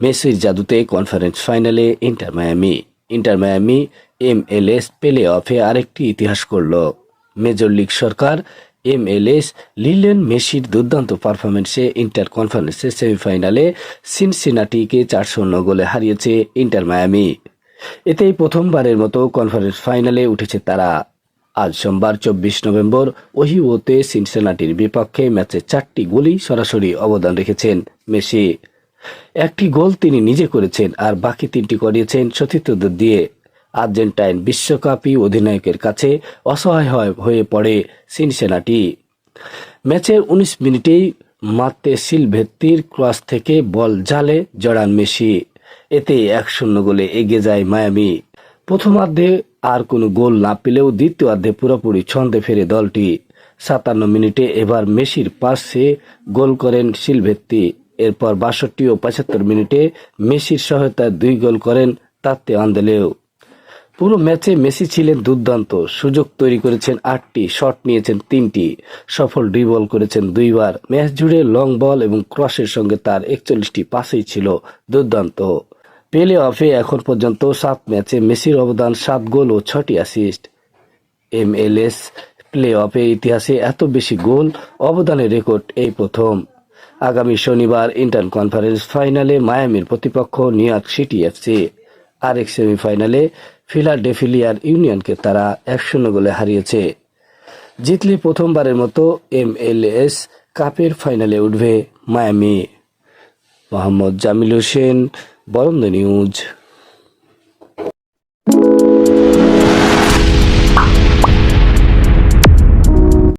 মেসির জাদুতে কনফারেন্স ফাইনালে Inter Miami. Inter Miami MLS play অফে আরেকটি ইতিহাস করল। মেজর লিগ সরকার এমএলএস লিলেন মেসির দুর্দান্ত পারফরমেন্সে ইন্টার কনফারেন্সের সেমিফাইনালে সিনসিনাটিকে চার শূন্য গোলে হারিয়েছে ইন্টার মায়ামি। এতেই প্রথমবারের মতো কনফারেন্স ফাইনালে উঠেছে তারা। আজ সোমবার চব্বিশ নভেম্বর ওহিওতে সিনসেনাটির বিপক্ষে ম্যাচে চারটি গোলই সরাসরি অবদান রেখেছেন মেসি। একটি গোল তিনি নিজে করেছেন আর বাকি তিনটি করিয়েছেন সতীর্থদের দিয়ে। আর্জেন্টাইন বিশ্বকাপই অধিনায়কের কাছে অসহায় হয়- পড়ে সিনসেনাটি ম্যাচের উনিশ মিনিটেই মাত্তে সিলভেত্তির ক্রস থেকে বল জালে জড়ান মেসি। এতে এক শূন্য গোলে এগিয়ে যায় মায়ামি। প্রথমার্ধে আর কোনো গোল না পেলেও দ্বিতীয়ার্ধে পুরোপুরি ছন্দে ফেরে দলটি। সাতান্ন মিনিটে এবার মেসির পাশে গোল করেন সিলভেত্তি। এরপর বাষট্টি ও পঁচাত্তর মিনিটে মেসির সহায়তায় দুই গোল করেন তাতে আন্দেলেও। পুরো ম্যাচে মেসি ছিলেন দুর্দান্ত। সুযোগ তৈরি করেছেন আটটি, শট নিয়েছেন তিনটি, সফল ড্রিবল করেছেন দুইবার। ম্যাচ জুড়ে লং বল এবং ক্রসের সঙ্গে তার একচল্লিশটি পাসেই ছিল দুর্দান্ত। প্লে অফে এখন পর্যন্ত সাত ম্যাচে মেসির অবদান সাত গোল ও ছটি অ্যাসিস্ট। এমএলএস প্লে অফে ইতিহাসে এত বেশি গোল, অবদানের রেকর্ড এই প্রথম। আগামী শনিবার ইন্টার কনফারেন্স ফাইনালে মায়ামির প্রতিপক্ষ নিউইয়র্ক সিটি এফসি আরেক সেমিফাইনালে ফিলাডেফিলিয়ার ইউনিয়নকে তারা এক শূন্য গোলে হারিয়েছে। জিতলে প্রথমবারের মতো এম এল এস কাপের ফাইনালে উঠবে মায়ামি। মোহাম্মদ জামিল হোসেন, বরন্দ নিউজ।